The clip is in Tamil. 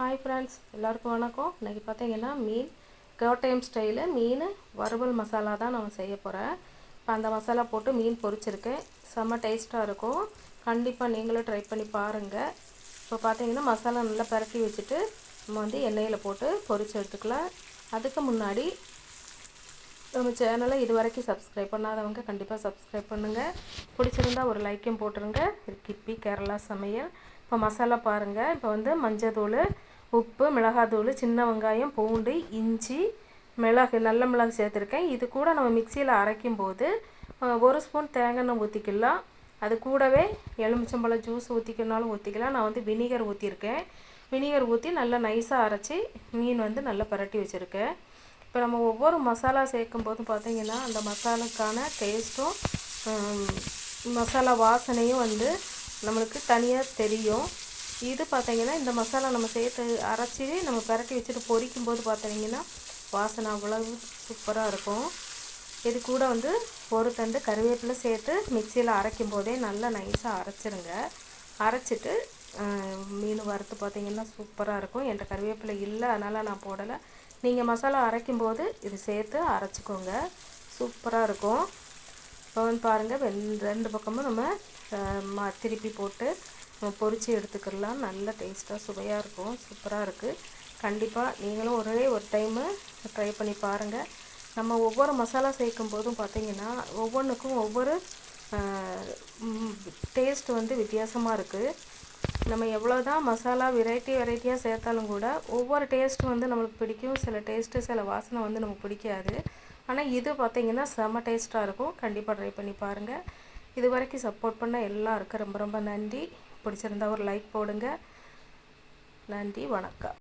ஹாய் ஃப்ரெண்ட்ஸ் எல்லாருக்கும் வணக்கம். இன்றைக்கி பார்த்தீங்கன்னா மீன் கோட்டயம் ஸ்டைலு மீன் வறுவல் மசாலா தான் நான் செய்ய போகிறேன் இப்போ அந்த மசாலா போட்டு மீன் பொரிச்சிருக்கேன். செம்ம டேஸ்ட்டாக இருக்கும். கண்டிப்பாக நீங்களும் ட்ரை பண்ணி பாருங்கள் இப்போ பார்த்தீங்கன்னா மசாலா நல்லா பரட்டி வச்சுட்டு நம்ம வந்து எண்ணெயில் போட்டு பொரிச்சு எடுத்துக்கலாம். அதுக்கு முன்னாடி நம்ம சேனலை இது வரைக்கும் சப்ஸ்கிரைப் பண்ணாதவங்க கண்டிப்பாக சப்ஸ்கிரைப் பண்ணுங்கள் பிடிச்சிருந்தா ஒரு லைக்கும் போட்டுருங்க. கிப்பி கேரளா சமையல். இப்போ மசாலா பாருங்கள் இப்போ வந்து மஞ்சள் உப்பு மிளகாத்தூள் சின்ன வெங்காயம் பூண்டு இஞ்சி மிளகு நல்ல மிளகு சேர்த்துருக்கேன். இது கூட நம்ம மிக்சியில் அரைக்கும் போது ஒரு ஸ்பூன் தேங்காய் எண்ணெய் ஊற்றிக்கலாம் அது கூடவே எலுமிச்சம்பழம் ஜூஸ் ஊற்றிக்கனாலும் ஊற்றிக்கலாம் நான் வந்து வினிகர் ஊற்றிருக்கேன் வினிகர் ஊற்றி நல்லா நைஸாக அரைச்சி மீன் வந்து நல்லா பரட்டி வச்சுருக்கேன். இப்போ நம்ம ஒவ்வொரு மசாலா சேர்க்கும் போதும் பார்த்திங்கன்னா அந்த மசாலாக்கான டேஸ்ட்டும் மசாலா வாசனையும் வந்து நம்மளுக்கு தனியாக தெரியும். இது பார்த்தீங்கன்னா இந்த மசாலா நம்ம சேர்த்து அரைச்சி நம்ம பரட்டி வச்சுட்டு பொரிக்கும் போது பார்த்தீங்கன்னா வாசனை அவ்வளவு சூப்பராக இருக்கும். இது கூட வந்து ஒரு தண்டு கருவேப்பிலை சேர்த்து மிக்சியில் அரைக்கும் போதே நல்லா நைஸாக அரைச்சிருங்க. அரைச்சிட்டு மீன் வறுத்து பார்த்திங்கன்னா சூப்பராக இருக்கும். என்கிட்ட கருவேப்பிலை இல்லை அதனால் நான் போடலை. நீங்கள் மசாலா அரைக்கும் போது இது சேர்த்து அரைச்சிக்கோங்க. சூப்பராக இருக்கும். இப்போ வந்து பாருங்கள் ரெண்டு பக்கமும் நம்ம திருப்பி போட்டு பொறிச்சு எடுத்துக்கலாம். நல்ல டேஸ்ட்டாக சுவையாக இருக்கும். சூப்பராக இருக்குது கண்டிப்பாக நீங்களும் ஒரே ஒரு டைமு ட்ரை பண்ணி பாருங்கள் நம்ம ஒவ்வொரு மசாலா சேர்க்கும் போதும் பார்த்திங்கன்னா ஒவ்வொன்றுக்கும் ஒவ்வொரு டேஸ்ட் வந்து வித்தியாசமாக இருக்குது நம்ம எவ்வளோ தான் மசாலா வெரைட்டி வெரைட்டியாக சேர்த்தாலும் கூட ஒவ்வொரு டேஸ்ட்டும் வந்து நம்மளுக்கு பிடிக்கும். சில டேஸ்ட்டு சில வாசனை வந்து நமக்கு பிடிக்காது. ஆனால் இது பார்த்திங்கன்னா செம டேஸ்ட்டாக இருக்கும். கண்டிப்பாக ட்ரை பண்ணி பாருங்கள் இது வரைக்கும் சப்போர்ட் பண்ண எல்லாருக்கும் ரொம்ப ரொம்ப நன்றி. பிடிச்சிருந்தா ஒரு லைக் போடுங்க. நன்றி வணக்கம்.